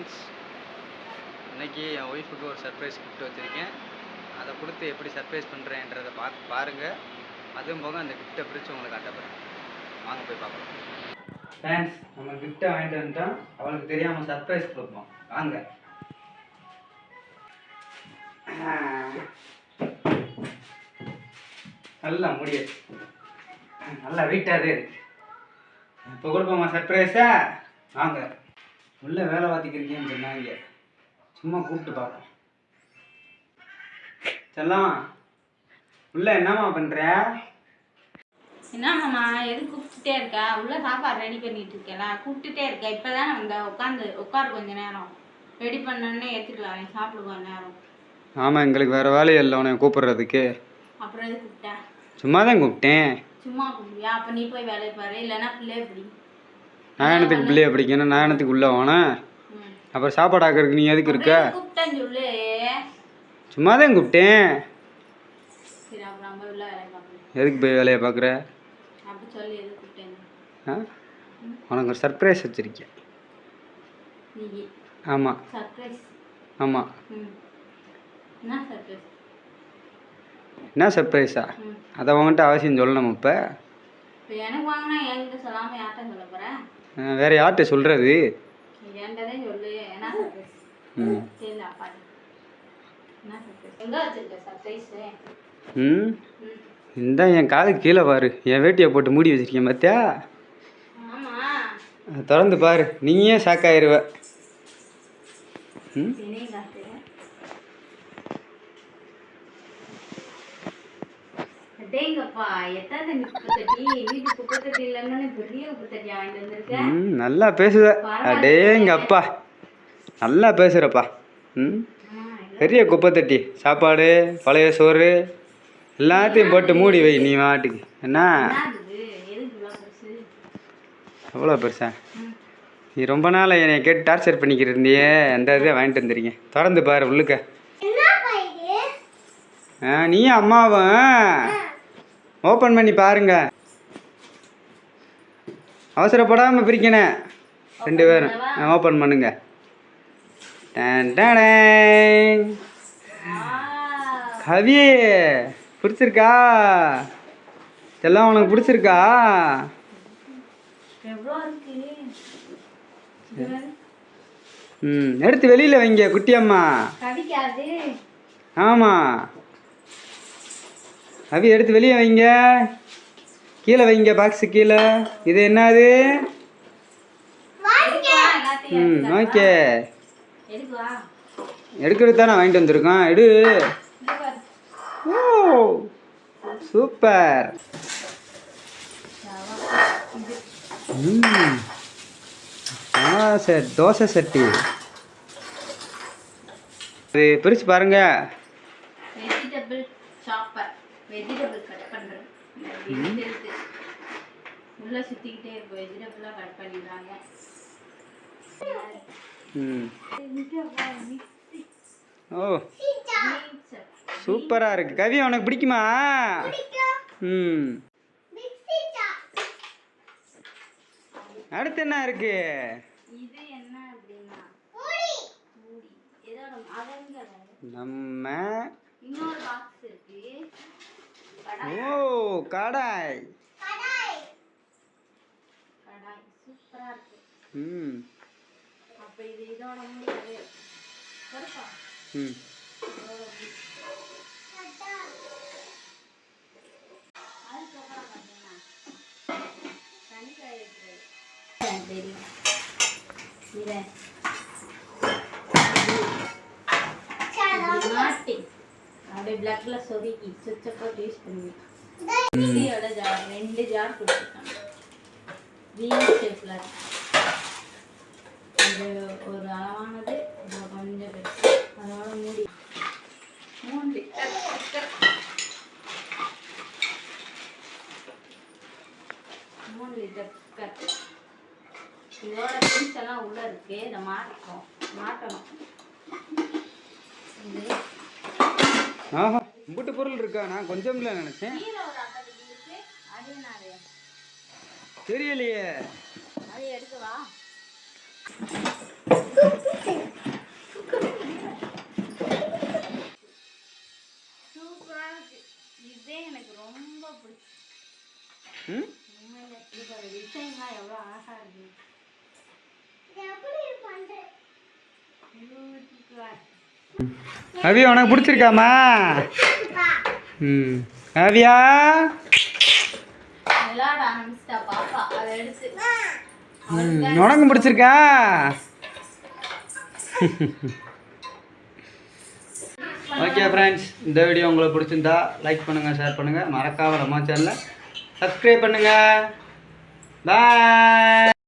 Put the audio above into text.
Friends இன்றைக்கி என் ஒய்ஃபுக்கு ஒரு சர்ப்ரைஸ் கிஃப்ட் வச்சுருக்கேன். அதை கொடுத்து எப்படி சர்ப்ரைஸ் பண்ணுறேன்றதை பா பாருங்கள் அதுவும் போக அந்த கிஃப்ட்டை பிரித்து உங்களுக்கு காட்டப்படுறேன் வாங்க போய் பார்க்கலாம். ஃப்ரெண்ட்ஸ் நம்ம கிஃப்ட்டை வாங்கிட்டு வந்துட்டோம். அவளுக்கு தெரியாமல் சர்ப்ரைஸ் கொடுப்போம். வாங்க. நல்லா முடியாது நல்லா வெயிட்டாகவே இருக்கு. இப்போ கொடுப்போமா சர்ப்ரைஸா வாங்க. உள்ள வேலை பார்த்துக்கிறீங்கன்னு சொன்னாங்க. சும்மா கூப்பிட்டு பார்ப்போம். செல்லம் உள்ள என்னம்மா பண்ற? என்னம்மாம்மா எது கூப்பிட்டுட்டே இருக்கா? உள்ள சாப்பாடு ரெடி பண்ணிட்டு இருக்கேல. கூப்பிட்டுட்டே இருக்க. இப்பதானே வந்த. உட்காந்து உட்காரு கொஞ்ச நேரம். ரெடி பண்ணோன்னே எடுத்துட்டு வரேன் சாப்பிடு கொஞ்ச நேரம். ஆமாம் எங்களுக்கு வேறு வேலை இல்லை. உன்னை கூப்பிடுறதுக்கு. அப்புறம் எது கூப்பிட்டேன் சும்மா தான் கூப்பிட்டேன். சும்மா கூப்பிடுவியா? அப்ப நீ போய் வேலையை பாரு. இல்லைன்னா பிள்ளைய பிடி. நாயனத்துக்கு பிள்ளைய பிடிக்கணும் நாயனத்துக்கு உள்ள போனேன். அப்புறம் சாப்பாடு ஆக்கிறதுக்கு நீ எதுக்கு இருக்க? சும்மா தான் கூப்பிட்டேன். எதுக்கு போய் வேலையை பார்க்குற? உனக்கு ஒரு சர்ப்ரைஸ் வச்சுருக்கேன். ஆமாம் ஆமாம் என்ன சர்ப்ரைஸ் அதை உங்கள்கிட்ட அவசியம் சொல்லணும் இப்போ? இப்போ எனக்கு வாங்கினா என்கிட்ட சொல்லாம யார்கிட்ட சொல்ல போறேன் வேறு யார்கிட்ட சர்ப்ரைஸ் ம். ம். இந்த என் காலுக்கு கீழே பாரு. என் வேட்டியை போட்டு மூடி வச்சிருக்கேன் பார்த்தியா திறந்து பாரு. நீயே ஷாக்காயிருவ ம்? தினி நல்லா பேசுவ அடே எங்க அப்பா நல்லா பேசுகிறப்பா ம்? பெரிய குப்பை தட்டி. சாப்பாடு பழைய சோறு எல்லாத்தையும் போட்டு மூடி வை நீ மாட்டுக்கு. என்ன? எவ்வளோ பெருசா. நீ ரொம்ப நாள் என்னை கேட்டு டார்ச்சர் பண்ணிக்கிட்டு இருந்தியே. அந்த இதை வாங்கிட்டு வந்துருங்க திறந்து பாரு உள்ளுக்க. ஆ நீயும் அம்மாவும். ஓப்பன் பண்ணி பாருங்க. அவசரப்படாமல் பிரிக்கணும். ரெண்டு பேரும். ஓப்பன் பண்ணுங்க. கவி பிடிச்சிருக்கா? எல்லாம் உனக்கு பிடிச்சிருக்கா. ம் எடுத்து வெளியில் வைங்க குட்டியம்மா ஆமாம் அவி எடுத்து வெளியே வைங்க. கீழே வைங்க பாக்ஸு கீழே. இது என்னது? ம் ஓகே. எடுக்கிறது தானே வாங்கிட்டு வந்திருக்கோம். எடு. ஓ சூப்பர். ம் தோசை தோசை சட்டி. இது பிரித்து பாருங்க. வெஜிடபிள் சாப்பர் வெஜிடபிள் கட் பண்ணுறேன் உள்ள சுற்றிக்கிட்டே இருக்கும். வெஜிடபிளாக கட் பண்ணிடுறாங்க. ம். ஓ. சூப்பராக இருக்கு. கவி உனக்கு பிடிக்குமா? ம். அடுத்து என்ன இருக்கு? இது என்ன அப்படின்னா? நம்ம இன்னொரு பாக்ஸ் இருக்கு. ஓ கடாய். கடாய். சூப்பராக இருக்கு. ம். அப்போ இது இதோட முடியாது. ம். தெரியும் மாட்டி அப்படியே பிளக்ல சொருக்கி சுவிட்சை போட்டு யூஸ் பண்ணுவேன் மிக்சியோட ஜார் ரெண்டு ஜார் கொடுத்துருக்காங்க. வீ ஷேப்பில் இது ஒரு அளவானது கொஞ்சம் பெருசு. அதோட மூடி. லிட்டர் மூணு லிட்டர் குக்கர் இதோட திங்ஸ் எல்லாம் உள்ள இருக்கு. இதை மாட்டோம் மாட்டணும். இது ஆஹா இம்புட்டு பொருள் இருக்கா? நான் கொஞ்சம் இல்லை நினச்சேன். தெரியலையே. எனக்கு ரொம்ப பிடிக்கும் டிசைன்லாம் எவ்வளோ அழகாக இருக்கு கவி உனக்கு பிடிச்சிருக்காமா? ம். ம் உனக்கும் பிடிச்சிருக்கா? ஓகே ஃப்ரெண்ட்ஸ் இந்த வீடியோ உங்களுக்கு பிடிச்சிருந்தா லைக் பண்ணுங்கள் ஷேர் பண்ணுங்கள் மறக்காம நம்ம சேனலை சப்ஸ்கிரைப் பண்ணுங்கள் பாய்